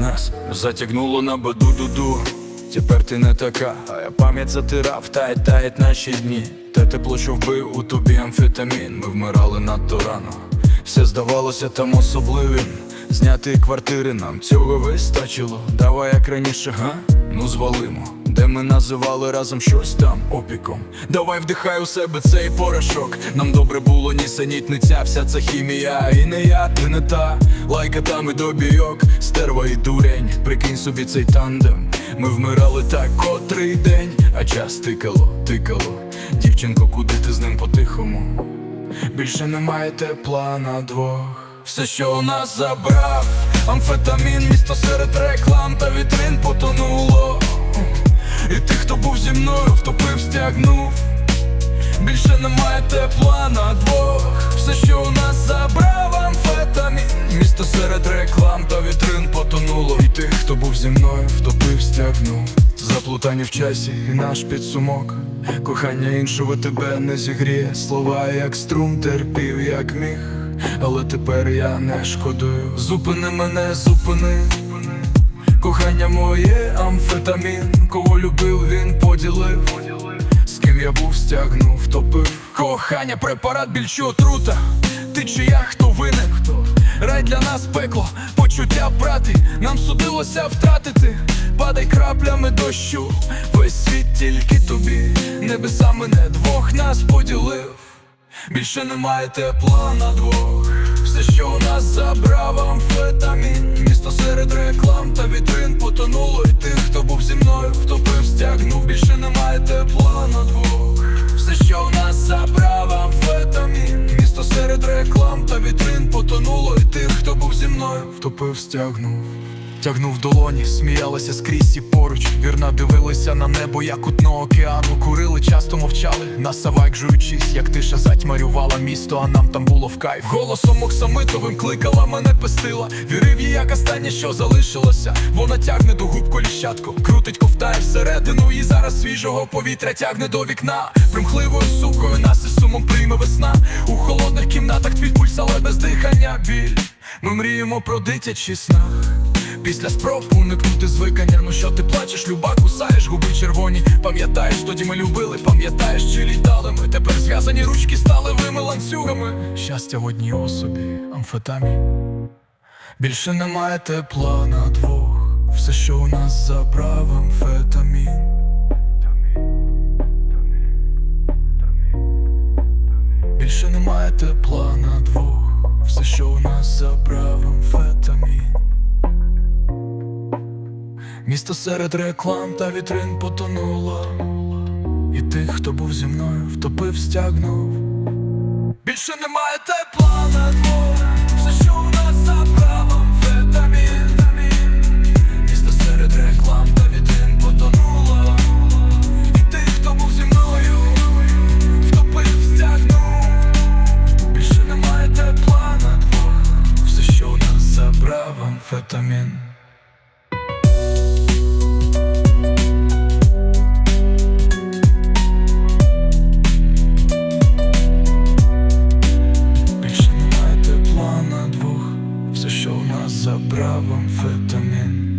нас затягнуло на баду-ду-ду Тепер ти не така, а я пам'ять затирав, тає таять наші дні. Те тепло, що вбив у тобі амфетамін. Ми вмирали надто рано. Все здавалося там особливим. Зняти квартири нам цього вистачило. Давай як раніше, га? Ну звалимо. Де ми називали разом щось там опіком. Давай вдихай у себе цей порошок. Нам добре було нісенітниця, вся ця хімія. І не я, ти не та. Лайка там і добійок, стерва і дурень. Прикинь собі цей тандем. Ми вмирали так котрий день, а час тикало, тикало. Дівчинко, куди ти з ним по-тихому? Більше немає тепла на двох. Все, що у нас забрав, амфетамін, місто серед втопив. Більше немає тепла на двох. Все, що у нас забрав амфетамін. Місто серед реклам та вітрин потонуло. І тих, хто був зі мною, втопив, стягнув. Заплутані в часі і наш підсумок. Кохання іншого тебе не зігріє. Слова як струм терпів, як міг. Але тепер я не шкодую. Зупини мене, зупини. Кохання моє, амфетамін. Кого любив, він поділив. Ким я був, стягнув, топив. Кохання, препарат більше отрута. Ти чи я, хто винен? Рай для нас пекло, почуття брати, нам судилося втратити. Падай краплями дощу, весь світ тільки тобі. Небеса мене двох нас поділив. Більше немає тепла на двох. Все, що у нас забрав амфетамін. Мною, втопив, стягнув. Тягнув долоні, сміялися скрізь і поруч. Вірна дивилися на небо, як у дно океану. Курили, часто мовчали, на савайк жуючись, як тиша затьмарювала місто, а нам там було в кайф. Голосом оксамитовим кликала, мене пестила. Вірив їй, як останнє, що залишилося. Вона тягне до губ коліщатку, крутить ковтає всередину, і зараз свіжого повітря тягне до вікна. Примхливою сукою нас і сумом прийме весна. У холодних кімнатах твій пульс, але без дихання біль. Ми мріємо про дитячий снах. Після спроб уникнути звикання, ну що ти плачеш, люба кусаєш, губи червоні. Пам'ятаєш, тоді ми любили, пам'ятаєш, чи літали ми. Тепер зв'язані ручки стали вими ланцюгами. Щастя в одній особі, амфетамі. Більше немає тепла на двох. Все, що у нас забрав амфетамін. Більше немає тепла на двох. Все, що у нас забрав амфетамін. Місто серед реклам та вітрин потонуло. І тих, хто був зі мною, втопив, стягнув. Більше немає тебе. también.